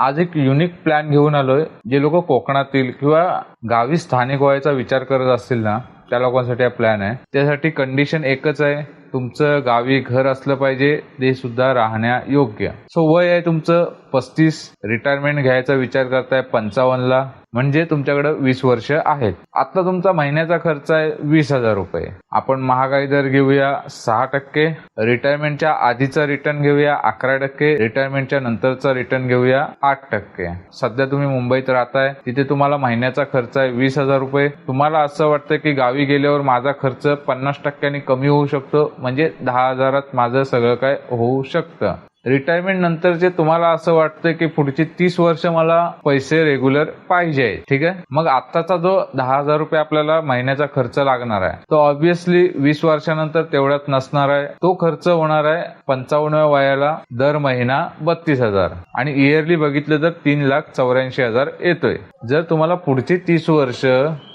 आज एक unique plan घेऊन आलोय. जे लोक कोकणातील किंवा गावी स्थानिक व्हायचा विचार करत असतील ना त्या लोकांसाठी हा प्लॅन आहे. त्यासाठी कंडिशन एकच आहे. तुमचं गावी घर असलं पाहिजे ते सुद्धा राहण्या योग्य. सो वय आहे तुमचं पस्तीस. रिटायरमेंट घ्यायचा विचार करताय पंचावन्नला. म्हणजे तुमच्याकडे वीस वर्ष आहेत. आता तुमचा महिन्याचा खर्च आहे वीस हजार रुपये. आपण महागाई दर घेऊया सहा टक्के. रिटायरमेंटच्या आधीचा रिटर्न घेऊया अकरा टक्के. रिटायरमेंटच्या नंतरचा रिटर्न घेऊया आठ टक्के. सध्या तुम्ही मुंबईत राहताय. तिथे तुम्हाला महिन्याचा खर्च आहे वीस हजार रुपये. तुम्हाला असं वाटतं की गावी गेल्यावर माझा खर्च पन्नास टक्क्यांनी कमी होऊ शकतो. म्हणजे दहा हजारात माझं सगळं काय होऊ शकतं. रिटायरमेंट नंतर जे तुम्हाला असं वाटतं की पुढची तीस वर्ष मला पैसे रेग्युलर पाहिजे ठीक आहे? मग आत्ताचा जो दहा हजार रुपये आपल्याला महिन्याचा खर्च लागणार आहे तो ऑब्विसली वीस वर्षानंतर तेवढ्यात नसणार आहे. तो खर्च होणार आहे पंचावन्नव्या वयाला दर महिना बत्तीस हजार. आणि इयरली बघितलं तर तीन लाख चौऱ्याऐंशी हजार येतोय. जर तुम्हाला पुढची तीस वर्ष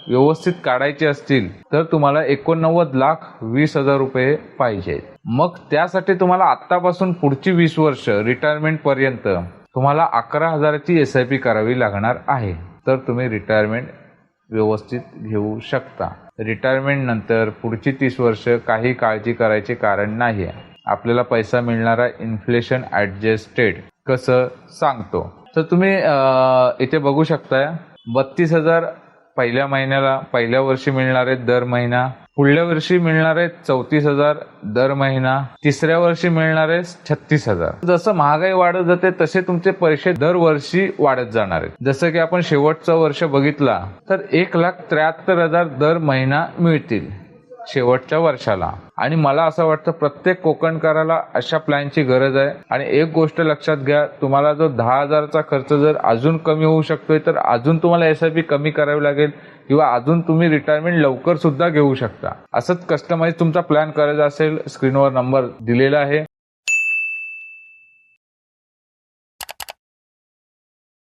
व्यवस्थित काढायचे असतील तर तुम्हाला एकोणनव्वद लाख वीस हजार रुपये पाहिजे. मग त्यासाठी तुम्हाला आतापासून पुढची वीस वर्ष रिटायरमेंट पर्यंत तुम्हाला अकरा हजाराची एस आय पी करावी लागणार आहे. तर तुम्ही रिटायरमेंट व्यवस्थित घेऊ शकता. रिटायरमेंट नंतर पुढची तीस वर्ष काही काळजी करायचे कारण नाही आहे आपल्याला पैसा मिळणारा इन्फ्लेशन ऍडजस्टेड कसं सांगतो? तर तुम्ही इथे बघू शकता बत्तीस हजार पहिल्या महिन्याला पहिल्या वर्षी मिळणार आहेत दर महिना पुढल्या वर्षी मिळणार आहेत चौतीस हजार दर महिना तिसऱ्या वर्षी मिळणार छत्तीस हजार. जसं महागाई वाढत जाते तसे तुमचे पैसे दरवर्षी वाढत जाणार आहेत. जसं की आपण शेवटचं वर्ष बघितला तर एक लाख त्र्याहत्तर हजार दर महिना मिळतील. शेवटच्या वर्षाला. आणि मला असं वाटतं प्रत्येक कोकणकाराला अशा प्लॅनची गरज आहे. आणि एक गोष्ट लक्षात घ्या तुम्हाला जो दहा हजारचा खर्च जर अजून कमी होऊ शकतोय तर अजून तुम्हाला एस आय पी कमी करावी लागेल किंवा अजून तुम्ही रिटायरमेंट लवकर सुद्धा घेऊ शकता. असंच कस्टमाइज तुमचा प्लॅन करायचा असेल स्क्रीनवर नंबर दिलेला आहे.